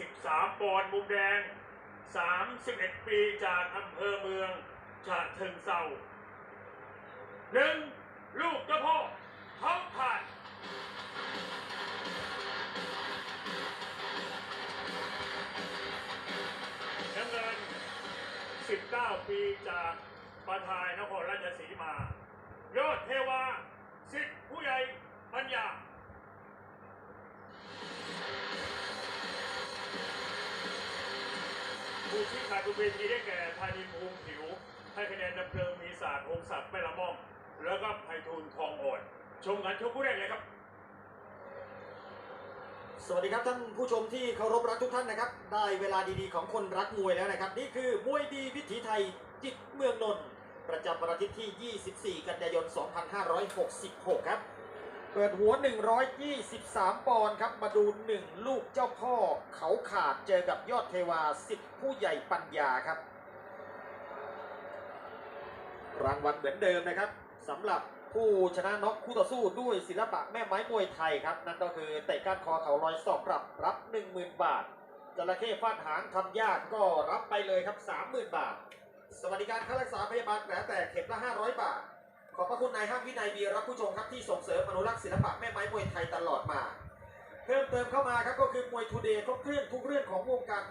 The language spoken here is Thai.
23 ปอนด์มุมแดง 31 ปีจากอำเภอเมืองฉะเชิงเซาหนึ่งลูกเจ้าพ่อเขาผ่านน้ำเงิน 19 ปีจากประทายนครราชสีมา ผู้ชี้ขาดบนเวทีได้แก่ธานินภูมิผิว ให้คะแนนดับเพลิงมีศาสตร์องศักดิ์แม่ละม่อม แล้วก็ไพฑูรย์ทองอ่อน ชมกันชกผู้แรกเลยครับ สวัสดีครับท่านผู้ชมที่เคารพรักทุกท่านนะครับ ได้เวลาดีๆของคนรักมวยแล้วนะครับ นี่คือมวยดีวิถีไทยจิตเมืองนนท์ประจำวันอาทิตย์ที่ 24 กันยายน 2566 ครับ เปิดหัว 123 ปอนด์ครับ มาดู 1 ลูกเจ้าพ่อ เขาขาดเจอกับยอดเทวาสิทธิผู้ใหญ่ปัญญาครับ รางวัลเหมือนเดิมนะครับสำหรับผู้ชนะน็อกคู่ต่อสู้ด้วยศิลปะแม่ไม้มวยไทยครับ นั่นก็คือเตะก้านคอเขาลอยศอกปรับรับ 10,000 บาทจระเข้ฟาดหางทำยากก็รับไปเลยครับ 30,000 บาท สวัสดิการค่ารักษาพยาบาลแผลแตกเข็มละ 500 บาท ขอบพระคุณนายห้างวินัยเบียรับผู้ชมครับที่ส่งเสริมอนุรักษ์ศิลปะแม่ไม้มวยไทยตลอดมา เพิ่มเติมเข้ามาครับก็คือมวยทูเดย์ครบเครื่องทุกเรื่องของวงการ